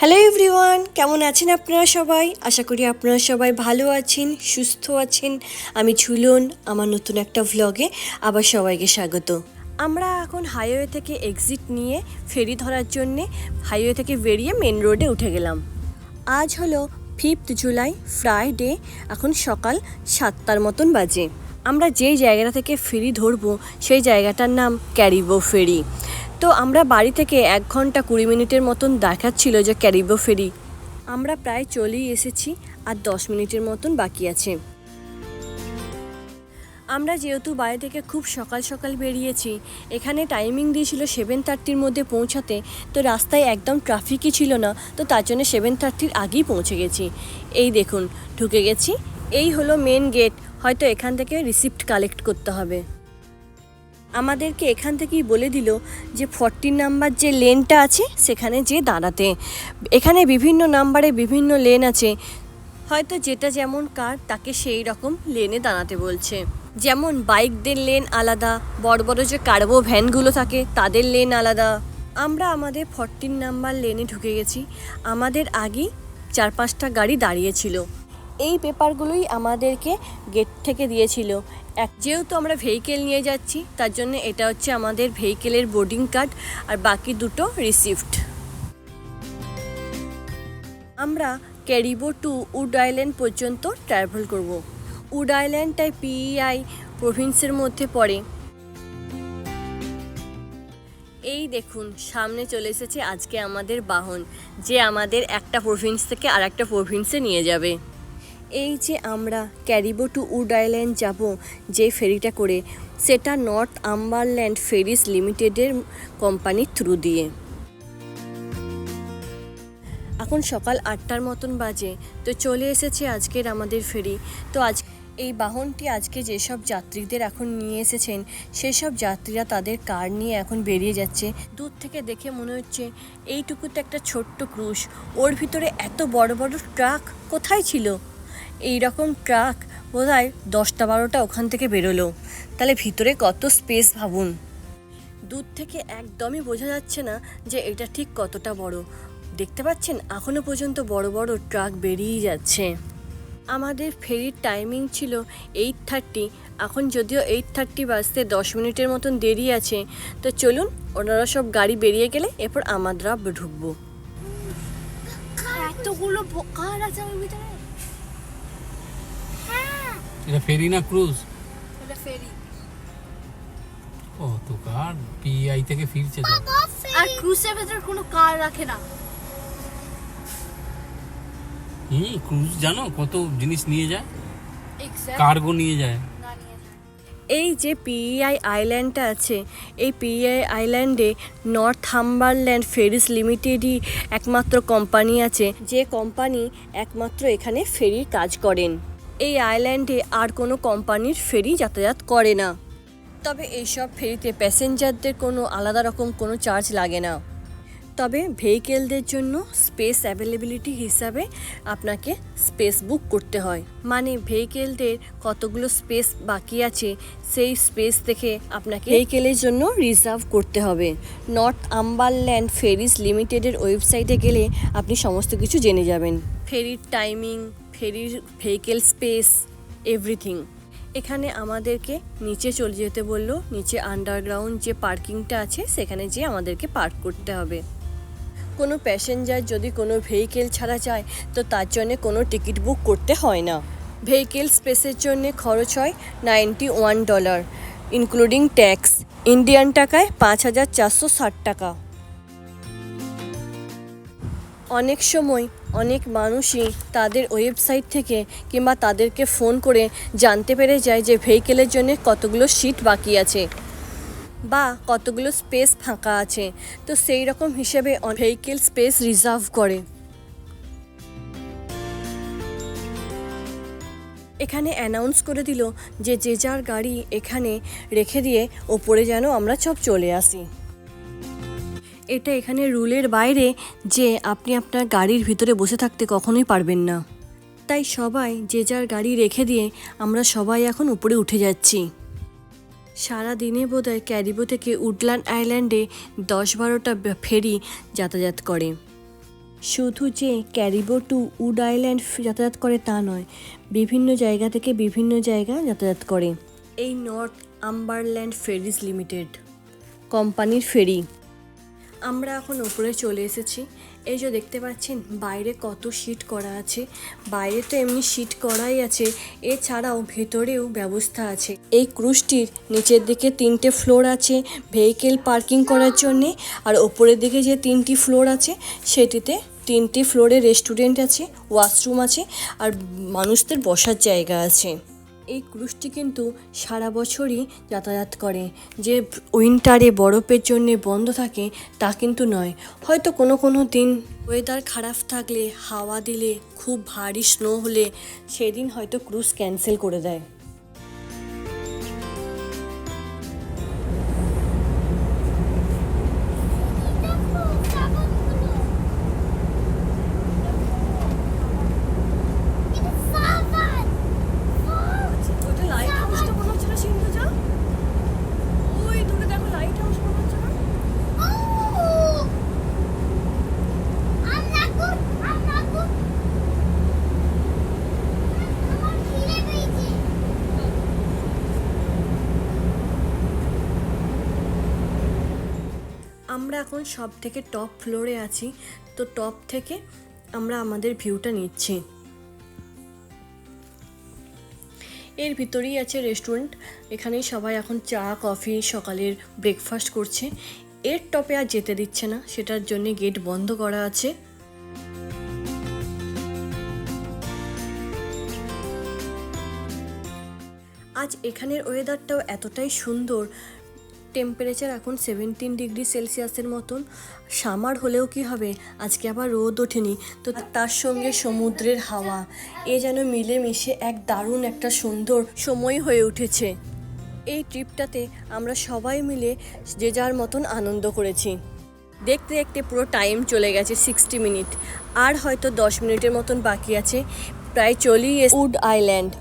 Hello everyone কেমন আছেন আপনারা সবাই? আশা করি আপনারা সবাই ভালো আছেন, সুস্থ আছেন। আমি ঝুলন, আমার নতুন একটা ভ্লগে আবার সবাইকে স্বাগত। আমরা এখন হাইওয়ে থেকে এক্সিট নিয়ে ফেরি ধরার জন্যে হাইওয়ে থেকে বেরিয়ে মেন রোডে উঠে গেলাম। আজ হলো ফিফথ জুলাই ফ্রাইডে এখন সকাল সাতটার মতন বাজে। আমরা যেই জায়গাটা থেকে ফেরি ধরবো, সেই জায়গাটার নাম ক্যারিবো ফেরি তো আমরা বাড়ি থেকে এক ঘণ্টা কুড়ি মিনিটের মতন দেখাচ্ছিল যে ক্যারিবো ফেরি। আমরা প্রায় চলেই এসেছি আর দশ মিনিটের মতন বাকি আছে। আমরা যেহেতু বাড়ি থেকে খুব সকাল সকাল বেরিয়েছি, এখানে টাইমিং দিয়েছিল সেভেন থার্টির মধ্যে পৌঁছাতে, তো রাস্তায় একদম ট্রাফিকই ছিল না, তো তার জন্য সেভেন থার্টির আগেই পৌঁছে গেছি। এই দেখুন, ঢুকে গেছি, এই হলো মেন গেট হয়তো এখান থেকে রিসিপ্ট কালেক্ট করতে হবে। আমাদেরকে এখান থেকেই বলে দিল যে ফর্টি নাম্বার যে লেনটা আছে, সেখানে যে দাঁড়াতে। এখানে বিভিন্ন নাম্বারে বিভিন্ন লেন আছে। হয়তো যেটা যেমন কার, তাকে সেই রকম লেনে দাঁড়াতে বলছে। যেমন বাইকদের লেন আলাদা, বড় বড় যে কার্বো ভ্যানগুলো থাকে, তাদের লেন আলাদা। আমরা আমাদের ফর্টিন নাম্বার লেনে ঢুকে গেছি। আমাদের আগেই চার পাঁচটা গাড়ি দাঁড়িয়েছিল এই পেপারগুলোই আমাদেরকে গেট থেকে দিয়েছিল। এক, যেহেতু আমরা ভেহিকেল নিয়ে যাচ্ছি, তার জন্য এটা হচ্ছে আমাদের ভেহিকেলের বোর্ডিং কার্ড আর বাকি দুটো রিসিপ্ট আমরা ক্যারিবো টু উড আইল্যান্ড পর্যন্ত ট্রাভেল করব। উড আইল্যান্ডটাই পিইআই প্রভিন্সের মধ্যে পড়ে। এই দেখুন, সামনে চলে এসেছে আজকে আমাদের বাহন, যে আমাদের একটা প্রভিন্স থেকে আর একটা প্রভিন্সে নিয়ে যাবে। এই যে আমরা ক্যারিবো টু উড আইল্যান্ড যাব যে ফেরিটা করে, সেটা নর্থ আম্বারল্যান্ড ফেরিস লিমিটেডের কোম্পানির থ্রু দিয়ে। এখন সকাল আটটার মতন বাজে, তো চলে এসেছে আজকের আমাদের ফেরি। তো আজ এই বাহনটি আজকে যেসব যাত্রীদের এখন নিয়ে এসেছেন, সেসব যাত্রীরা তাদের কার নিয়ে এখন বেরিয়ে যাচ্ছে। দূর থেকে দেখে মনে হচ্ছে এইটুকুতে একটা ছোট্ট ক্রুশ, ওর ভিতরে এত বড় বড় ট্রাক কোথায় ছিল? এই রকম ট্রাক বোধ হয় দশটা বারোটা ওখান থেকে বেরোলো। তাহলে ভিতরে কত স্পেস ভাবুন? দূর থেকে একদমই বোঝা যাচ্ছে না যে এটা ঠিক কতটা বড়। দেখতে পাচ্ছেন এখনও পর্যন্ত বড় বড় ট্রাক বেরিয়েই যাচ্ছে। আমাদের ফেরির টাইমিং ছিল এইট থার্টি এখন যদিও এইট থার্টি বাজতে দশ মিনিটের মতন দেরি আছে, তো চলুন ওনারা সব গাড়ি বেরিয়ে গেলে এরপর আমরা ঢুকবো। এতগুলো আছে ভিতরে। এটা ফেরি না ক্রুজ এটা ফেরি ও তো কার পিআই থেকে ফিরছে তো। আর ক্রুজের ভেতরে কোনো কার রাখে না। হুম ক্রুজ জানো কত জিনিস নিয়ে যায়? কার্গো নিয়ে যায়। নিয়ে যায়। এই যে পিইআই আইল্যান্ডটা আছে এই পিইআই আইল্যান্ডে নর্থ হাম্বারল্যান্ড ফেরিস লিমিটেডই একমাত্র কোম্পানি আছে যে কোম্পানি একমাত্র এখানে ফেরির কাজ করেন। এই আইল্যান্ডে আর কোনো কোম্পানির ফেরি যাতায়াত করে না। তবে এইসব ফেরিতে প্যাসেঞ্জারদের কোনো আলাদা রকম কোনো চার্জ লাগে না। তবে ভেহিকেলদের জন্য স্পেস অ্যাভেলেবিলিটি হিসাবে আপনাকে স্পেস বুক করতে হয়। মানে ভেহিকেলদের কতগুলো স্পেস বাকি আছে, সেই স্পেস থেকে আপনাকে ভেহিকেলের জন্য রিজার্ভ করতে হবে। নর্থ আম্বারল্যান্ড ফেরিস লিমিটেডের ওয়েবসাইটে গেলে আপনি সমস্ত কিছু জেনে যাবেন। ফেরির টাইমিং, ফেরির ভেহিকেল স্পেস, এভরিথিং। এখানে আমাদেরকে নিচে চলে যেতে বলল, নিচে আন্ডারগ্রাউন্ড যে পার্কিংটা আছে, সেখানে যেয়ে আমাদেরকে পার্ক করতে হবে। কোনো প্যাসেঞ্জার যদি কোনো ভেহিকেল ছাড়া যায়, তো তার জন্য কোনো টিকিট বুক করতে হয় না। ভেহিকেল স্পেসের জন্য খরচ হয় ninety one dollar including tax Indian টাকায় পাঁচ হাজার চারশো ষাট টাকা। অনেক সময় অনেক মানুষই তাদের ওয়েবসাইট থেকে কিংবা তাদেরকে ফোন করে জানতে পেরে যায় যে ভেহিকেলের জন্য কতগুলো সিট বাকি আছে। বা কতগুলো স্পেস ফাঁকা আছে, তো সেই রকম হিসেবে ভেহিকেল স্পেস রিজার্ভ করে। এখানে অ্যানাউন্স করে দিল যে যে যার গাড়ি এখানে রেখে দিয়ে ওপরে যেন আমরা সব চলে আসি। এটা এখানে রুলের বাইরে যে আপনি আপনার গাড়ির ভিতরে বসে থাকতে কখনোই পারবেন না। তাই সবাই যে যার গাড়ি রেখে দিয়ে আমরা সবাই এখন উপরে উঠে যাচ্ছি। সারা দিনে বোধহয় ক্যারিবো থেকে উডল্যান্ড আইল্যান্ডে দশ বারোটা ফেরি যাতায়াত করে। শুধু যে ক্যারিবো টু উড আইল্যান্ড যাতায়াত করে তা নয়, বিভিন্ন জায়গা থেকে বিভিন্ন জায়গা যাতায়াত করে। এই নর্থ আম্বারল্যান্ড ফেরিজ লিমিটেড কোম্পানির ফেরি। আমরা এখন ওপরে চলে এসেছি। এই যে দেখতে পাচ্ছেন, বাইরে কত শিট করা আছে। বাইরে তো এমনি শিট করাই আছে, এছাড়াও ভেতরেও ব্যবস্থা আছে। এই ক্রুজটির নিচের দিকে তিনটে ফ্লোর আছে ভেহিকেল পার্কিং করার জন্যে, আর ওপরের দিকে যে তিনটি ফ্লোর আছে, সেটিতে তিনটি ফ্লোরে রেস্টুরেন্ট আছে, ওয়াশরুম আছে, আর মানুষদের বসার জায়গা আছে। এই ক্রুজটি কিন্তু সারা বছরই যাতায়াত করে। যে উইন্টারে বরফের জন্যে বন্ধ থাকে, তা কিন্তু নয়। হয়তো কোনো কোনো দিন ওয়েদার খারাপ থাকলে, হাওয়া দিলে, খুব ভারী স্নো হলে, সেদিন হয়তো ক্রুজ ক্যান্সেল করে দেয় ওটা লাইট হাউসটা মনে হচ্ছে না সিন্ধুজা ওই দূরে দেখো লাইট হাউস মনে হচ্ছে না আমরা এখন সব থেকে টপ ফ্লোরে আছি, তো টপ থেকে আমরা আমাদের ভিউটা নিচ্ছি। এর ভিতরেই আছে রেস্টুরেন্ট এখানেই সবাই এখন চা কফি সকালের ব্রেকফাস্ট করছে। এর টপে আর যেতে দিচ্ছে না, সেটার জন্য গেট বন্ধ করা আছে। আজ এখানের ওয়েদারটাও এতটাই সুন্দর টেম্পারেচার এখন সেভেন্টিন ডিগ্রি সেলসিয়াসের মতন। সামার হলেও কি হবে? আজকে আবার রোদ ওঠেনি। তো তার সঙ্গে সমুদ্রের হাওয়া। এ যেন মিলেমিশে এক দারুণ একটা সুন্দর সময় হয়ে উঠেছে। এই ট্রিপটাতে আমরা সবাই মিলে যে যার মতন আনন্দ করেছি। দেখতে দেখতে পুরো টাইম চলে গেছে সিক্সটি মিনিট আর হয়তো দশ মিনিটের মতন বাকি আছে। প্রায় এস উড আইল্যান্ড।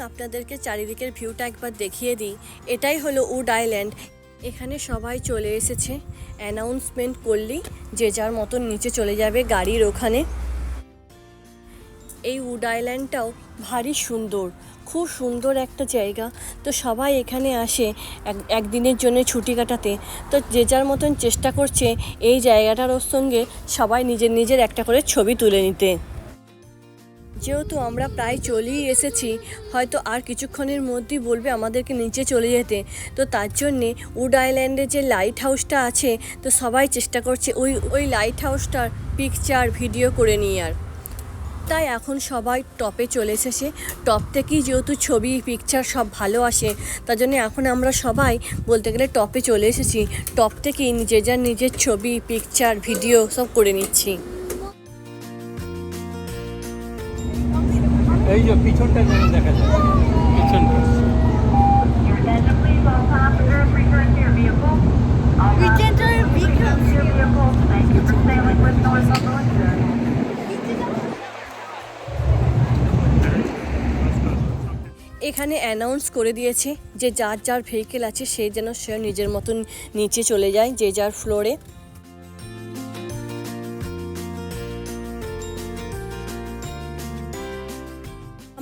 আপনাদেরকে চারিদিকের ভিউটা একবার দেখিয়ে দিই। এটাই হলো উড আইল্যান্ড। এখানে সবাই চলে এসেছে। অ্যানাউন্সমেন্ট করলেই যে যার মতন নিচে চলে যাবে গাড়ির ওখানে। এই উড আইল্যান্ডটাও ভারী সুন্দর, খুব সুন্দর একটা জায়গা। তো সবাই এখানে আসে এক, একদিনের জন্য ছুটি কাটাতে। তো যে যার মতন চেষ্টা করছে এই জায়গাটার সঙ্গে সবাই নিজের নিজের একটা করে ছবি তুলে নিতে। যেহেতু আমরা প্রায় চলেই এসেছি, হয়তো আর কিছুক্ষণের মধ্যেই বলবে আমাদেরকে নিচে চলে যেতে। তো তার জন্যে উড আইল্যান্ডে যে লাইট হাউসটা আছে, তো সবাই চেষ্টা করছে ওই ওই লাইট হাউসটার পিকচার, ভিডিও করে নিয়ে আর। তাই এখন সবাই টপে চলে এসেছে। টপ থেকেই যেহেতু ছবি, পিকচার সব ভালো আসে, তার জন্য এখন আমরা সবাই বলতে গেলে টপে চলে এসেছি। টপ থেকেই নিজে যার নিজের ছবি, পিকচার, ভিডিও সব করে নিচ্ছি। এখানে অ্যানাউন্স করে দিয়েছে যে যার যার ভেহিকেল আছে সে যেন সে নিজের মতন নিচে চলে যায় যে যার ফ্লোরে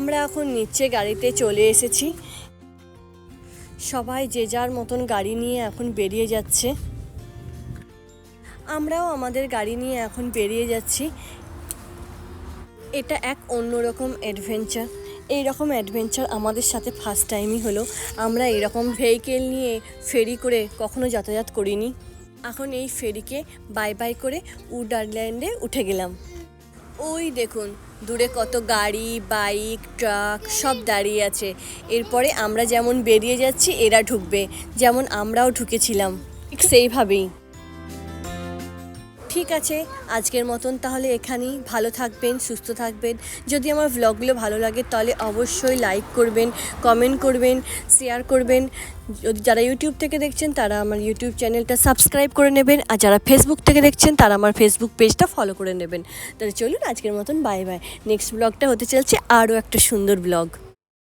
আমরা এখন নিচে গাড়িতে চলে এসেছি। সবাই যে যার মতন গাড়ি নিয়ে এখন বেরিয়ে যাচ্ছে। আমরাও আমাদের গাড়ি নিয়ে এখন বেরিয়ে যাচ্ছি। এটা এক অন্যরকম অ্যাডভেঞ্চার এই রকম অ্যাডভেঞ্চার আমাদের সাথে ফার্স্ট টাইমই হলো। আমরা এরকম ভেহিকেল নিয়ে ফেরি করে কখনো যাতায়াত করিনি। এখন এই ফেরিকে বাই বাই করে উড আইল্যান্ডে উঠে গেলাম। ওই দেখুন দূরে কত গাড়ি, বাইক, ট্রাক, সব দাঁড়িয়ে আছে। এরপরে আমরা যেমন বেরিয়ে যাচ্ছি, এরা ঢুকবে। যেমন আমরাও ঢুকেছিলাম। ঠিক সেইভাবেই। ঠিক আছে, আজকের মতন তাহলে এখানেই। ভালো থাকবেন, সুস্থ থাকবেন। যদি আমার ভ্লগগুলো ভালো লাগে তাহলে অবশ্যই লাইক করবেন কমেন্ট করবেন শেয়ার করবেন। যারা ইউটিউব থেকে দেখছেন তারা আমার ইউটিউব চ্যানেলটা সাবস্ক্রাইব করে নেবেন আর যারা ফেসবুক থেকে দেখছেন তারা আমার ফেসবুক পেজটা ফলো করে নেবেন। তাহলে চলুন আজকের মতন বাই বাই নেক্সট ব্লগটা হতে চলছে আরও একটা সুন্দর ব্লগ